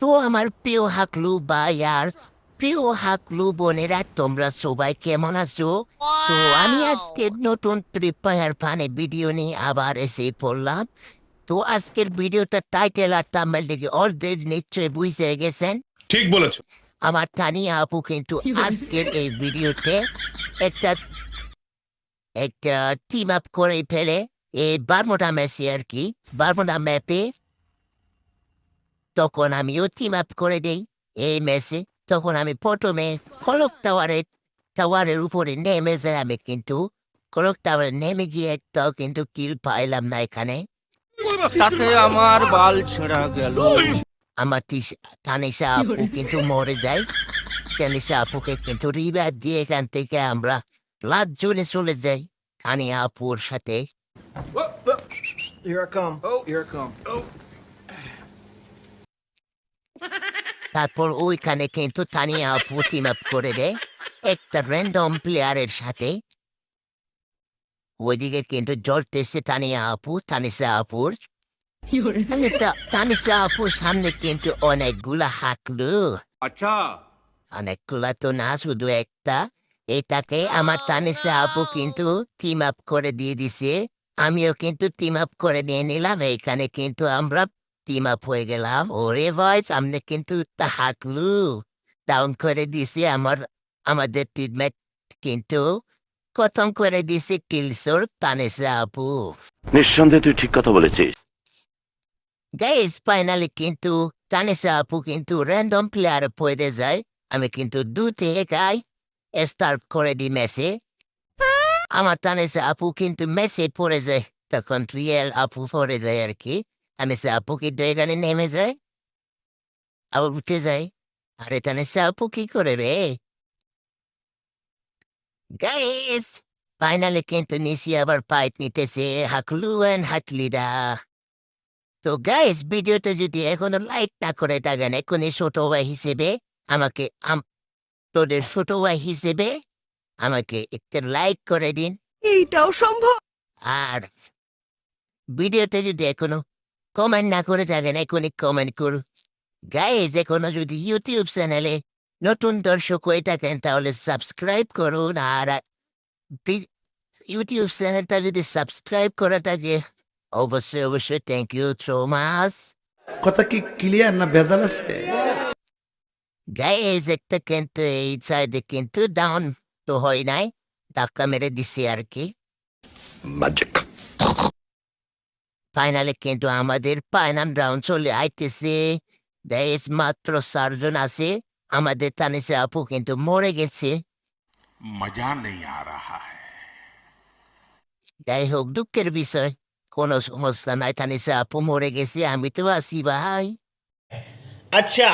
তো আমার প্রিয় হাকলু ভাই আর প্রিয় হাকলু বোনেরা তোমরা সবাই কেমন আছো? তো আমি আজকে নতুন প্রিপায়ার ফানে ভিডিও নিয়ে আবার এসে পড়লাম। তো আজকের ভিডিওটা টাইটেল আর তামেল দেখে অলরেডি নিশ্চয়ই বুঝে গেছেন। ঠিক বলেছ। আমার তানিয়া আপু কিন্তু আজকের এই ভিডিওতে একটা একটা টিম আপ করে ফেলে। এই বারমোটা ম্যাচে আর কি বারমোটা ম্যাপে তখন আমিও টিম আপ করে দেই এই ম্যাচে তখন আমি প্রথমে কলক টাওয়ারের টাওয়ারের উপরে নেমে যাই আমি কিন্তু কলক টাওয়ারে নেমে গিয়ে একটাও কিন্তু কিল পাইলাম না এখানে তাতে আমার বাল ছেঁড়া গেল আমার তানিশা আপু কিন্তু মরে যায় তানিশা আপুকে কিন্তু রিভার দিয়ে এখান থেকে আমরা লাট জুনে চলে যাই তানিয়া আপুর সাথে Here I come. Oh, here I come. তারপর ওইখানে কিন্তু তানিয়া আপু টিম আপ করে দেয়। একটা র্যান্ডম প্লেয়ারের সাথে। ওইদিকে কিন্তু জ্বলতেছে তানিয়া আপু তানিশা আপুর। তাহলে তা- তানিশা আপুর সামনে কিন্তু অনেকগুলা হাঁকলো। আচ্ছা। অনেকগুলা তো না শুধু একটা। এটাকে আমার তানিসা আপু কিন্তু টিম আপ করে দিয়ে দিছে। আমিও কিন্তু টিম আপ করে নিয়ে নিলাম। এইখানে কিন্তু আমরা টিম আপ হয়ে গেলাম ওরে ভাই সামনে কিন্তু তা হাঁকলু ডাউন করে দিছে আমার আমাদের টিমমেট কিন্তু প্রথম করে দিছে কিলসোর তানিসা আপু নিঃসন্দেহে তুই ঠিক কথা বলেছিস গাইজ ফাইনালি কিন্তু তানিসা আপু কিন্তু র্যান্ডম প্লেয়ার পড়ে যায় আমি কিন্তু দু থেকে গাই স্টার্ট করে দিই মেসে আমার তানিসা আপু কিন্তু মেসে পড়ে যায় তখন রিয়েল আপু পড়ে যায় আর কি তানিসা আপু কিন্তু এখানে নেমে যায় আবার উঠে যায় আরে তানিসা আপু কি করে রে গাইজ ফাইনালি কিন্তু নিশি আবার পাইট নিতেছে হাকলু অ্যান্ড হাকলিরা তো গাইস ভিডিওটা যদি এখনও লাইক না করে থাকেন এখনই ছোট ভাই হিসেবে আমাকে আম- তোদের ছোট ভাই হিসেবে আমাকে একটা লাইক করে দিন এইটাও সম্ভব আর ভিডিওটা যদি এখনও কমেন্ট না করে থাকেন এখনই কমেন্ট করুন গাইজ এখনও যদি ইউটিউব চ্যানেলে নতুন দর্শক হয়ে থাকেন তাহলে সাবস্ক্রাইব করুন আর ইউটিউব চ্যানেলটা যদি সাবস্ক্রাইব করা থাকে অবশ্যই অবশ্যই থ্যাংক ইউ সো মাচ কথা কি ক্লিয়ার না ভেজাল আছে গাইজ একটা কিন্তু এই সাইডে কিন্তু ডাউন তো হয় নাই ধাক্কা মেরে দিছে আর কি ম্যাজিক ফাইনালে কিন্তু আমাদের ফাইনাল রাউন্ড চলে আইতেছে। গাইজ মাত্র চারজন আছে। আমাদের তানিসে আপু কিন্তু মরে গেছে। মজা নেই আ রাহা হ্যায়। যাই হোক দুঃখের বিষয়। কোনো সমস্যা নাই তানিসে আপু মরে গেছে আমি তো আছি ভাই। আচ্ছা।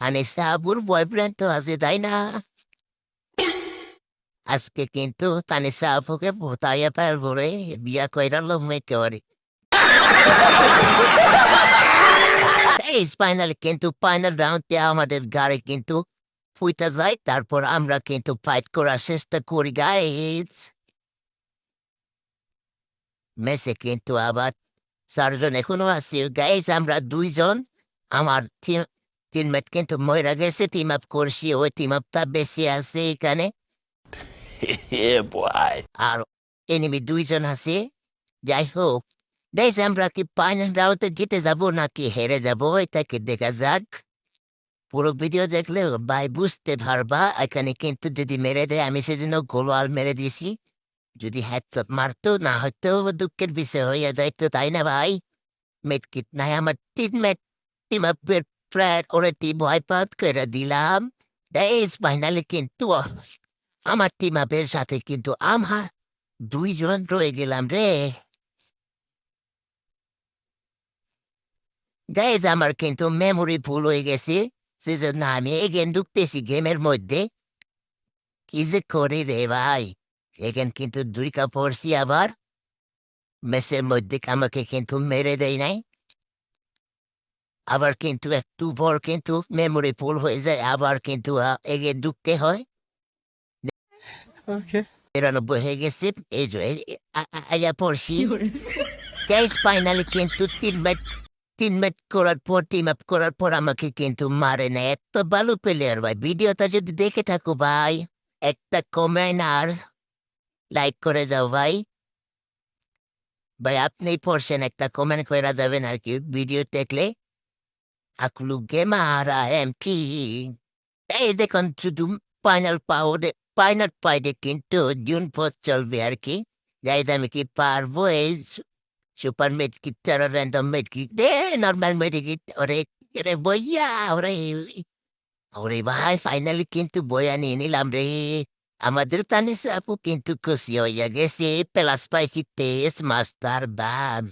তানিসে আপুর বয়ফ্রেন্ড তো আছে তাই না? আজকে কিন্তু তানিসা আপুকে ভোতাইয়া পারব রে বিয়া কইরা মেয়ে করে এই ফাইনাল কিন্তু ফাইনাল রাউন্ডে আমাদের গাড়ি কিন্তু ফুইটা যায় তারপর আমরা কিন্তু ফাইট করার চেষ্টা করি গাইজ মেসে কিন্তু আবার চারজন এখনও আছে গাইজ আমরা দুইজন আমার টিমমেট কিন্তু ময়রা গেছে টিম আপ করছি ওই টিম আপটা বেশি আছে এখানে আর এনিমি দুইজন আছে। যাই হোক বেশ আমরা কি ফাইনাল রাউন্ডে জিতে যাব নাকি হেরে যাব এটাকে দেখা যাক। পুরো ভিডিও দেখলে ভাই বুঝতে পারবা, এখানে কিন্তু যদি মেরে দেয়, আমি সেজন্য গোলওয়াল মেরে দিয়েছি। যদি হ্যাটসঅপ মারতো, না হয়তো দুঃখের বিষয় হয়ে যাইতো, তাই না ভাই? মেট কিট নাই, আমার টিমমেট টিম আপের প্রায় অলরেডি ভয় পাত করে দিলাম। বেশ ফাইনালে কিন্তু আমার টিম আপের সাথে কিন্তু আমার দুইজন রয়ে গেলাম রে। গাইজ আমার কিন্তু মেমোরি ভুল হয়ে গেছে। সেজন্য আমি এগেন ঢুকতেছি গেমের মধ্যে। কি যে করি রে ভাই। এগেন কিন্তু দুই কাপ পড়ছি আবার। মেসের মধ্যে আমাকে কিন্তু মেরে দেয় নাই। আবার কিন্তু একটু পর কিন্তু মেমোরি ফুল হয়ে যায়। আবার কিন্তু এগে ঢুকতে হয়। Okay. নিরানব্বই হয়ে গেছে এই যে আয়া পড়ছি গ্যাস ফাইনালি কিন্তু তিন ম্যাচ তিন ম্যাচ করার পর টিম আপ করার পর আমাকে কিন্তু মারে না এত ভালো প্লেয়ার ভাই ভিডিওটা যদি দেখে থাকো ভাই একটা কমেন্ট আর লাইক করে যাও ভাই ভাই আপনি পড়ছেন একটা কমেন্ট করে যাবেন আর কি ভিডিও দেখলে আকলু গেমারা এম কি এই দেখুন শুধু ফাইনাল পাউডে পথ চলবে আর কি। যাই আমি কি পারব এই সুপার মেড কিট ছাড়া র্যান্ডম মেড কিট? দে, নর্মাল মেড কিট, ওরে ভাই, ফাইনালি কিন্তু বইয়া নিয়ে নিলাম রে। আমাদের তানিস আপু কিন্তু খুশি হইয়া গেছে, প্লাস পাইছি তেজ মাস্টার বাম।